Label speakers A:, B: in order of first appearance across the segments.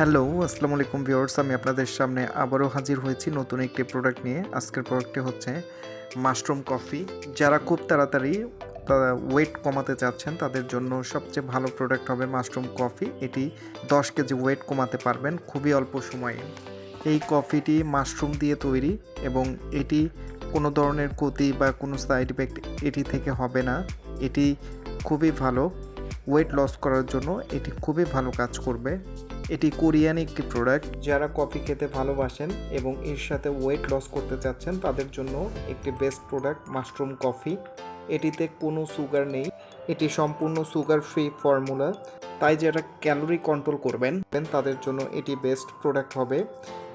A: Hello আসসালামু আলাইকুম viewers. আমি আপনাদের সামনে আবারও হাজির হয়েছি নতুন একটি প্রোডাক্ট নিয়ে। আজকের প্রোডাক্টটি হচ্ছে মাশরুম কফি যারা খুব তাড়াতাড়ি ওয়েট কমাতে চাচ্ছেন, তাদের জন্য সবচেয়ে ভালো প্রোডাক্ট হবে মাশরুম কফি এটি দশ কেজি ওয়েট কমাতে পারবেন খুবই অল্প সময়ে। এই কফিটি মাশরুম দিয়ে তৈরি এবং এটি কোনো ধরনের ক্ষতি বা কোনো সাইড ইফেক্ট এটি থেকে হবে না। এটি খুবই ভালো। ওয়েট লস করার জন্য এটি খুবই ভালো কাজ করবে। এটি কোরিয়ান একটি প্রোডাক্ট যারা কফি খেতে ভালোবাসেন এবং এর সাথে ওয়েট লস করতে চাচ্ছেন, তাদের জন্য একটি বেস্ট প্রোডাক্ট মাশরুম কফি এটিতে কোনো সুগার নেই। এটি সম্পূর্ণ সুগার ফ্রি ফর্মুলা তাই যারা ক্যালোরি কন্ট্রোল করবেন, তাদের জন্য এটি বেস্ট প্রোডাক্ট হবে।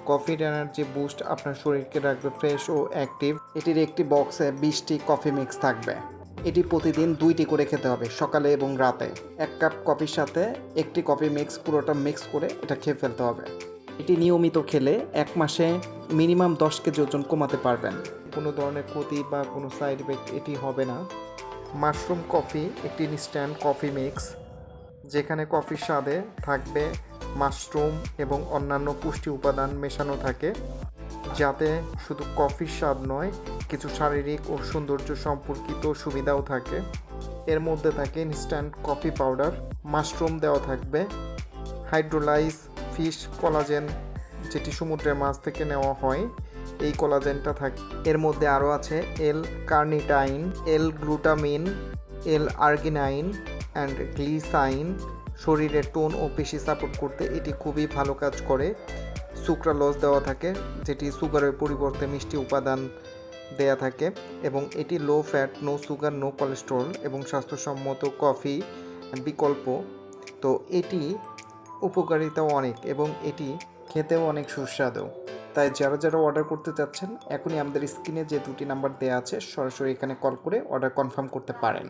A: কফির এনার্জি বুস্ট আপনার শরীরকে রাখবে ফ্রেশ ও অ্যাক্টিভ এটির একটি বক্সে বিশটি কফি মিক্স থাকবে। এটি প্রতিদিন দুইটি করে খেতে হবে, সকালে এবং রাতে। এক কাপ কফির সাথে একটি কফি মিক্স পুরোটা মিক্স করে এটা খেয়ে ফেলতে হবে। এটি নিয়মিত খেলে এক মাসে মিনিমাম দশ কেজি ওজন কমাতে পারবেন। কোনো ধরনের ক্ষতি বা কোনো সাইড এফেক্ট এটি হবে না। মাশরুম কফি একটি ইনস্ট্যান্ট কফি মিক্স, যেখানে কফির স্বাদে থাকবে মাশরুম এবং অন্যান্য পুষ্টি উপাদান মেশানো থাকে। যাতে শুধু কফির স্বাদ নয়, কিছু শারীরিক ও সৌন্দর্য সম্পর্কিত সুবিধাও থাকে। এর মধ্যে থাকে ইনস্ট্যান্ট কফি পাউডার মাশরুম দেওয়া থাকবে হাইড্রোলাইজ ফিশ কলাজেন যেটি সমুদ্রের মাছ থেকে নেওয়া হয়, এই কলাজেনটা থাকে এর মধ্যে আরও আছে L carnitine L glutamine L arginine and glycine শরীরের টোন ও পেশি সাপোর্ট করতে এটি খুবই ভালো কাজ করে। সুক্রালস দেওয়া থাকে, যেটি সুগারের পরিবর্তে মিষ্টি উপাদান দেয়া থাকে, এবং এটি low fat no sugar no cholesterol এবং স্বাস্থ্যসম্মত কফি বিকল্প। তো এটি উপকারিতাও অনেক, এবং এটি খেতেও অনেক সুস্বাদু। তাই যারা যারা অর্ডার করতে চাচ্ছেন, এখনই আমাদের স্ক্রিনে যে দুটি নাম্বার দেওয়া আছে, সরাসরি এখানে কল করে অর্ডার কনফার্ম করতে পারেন।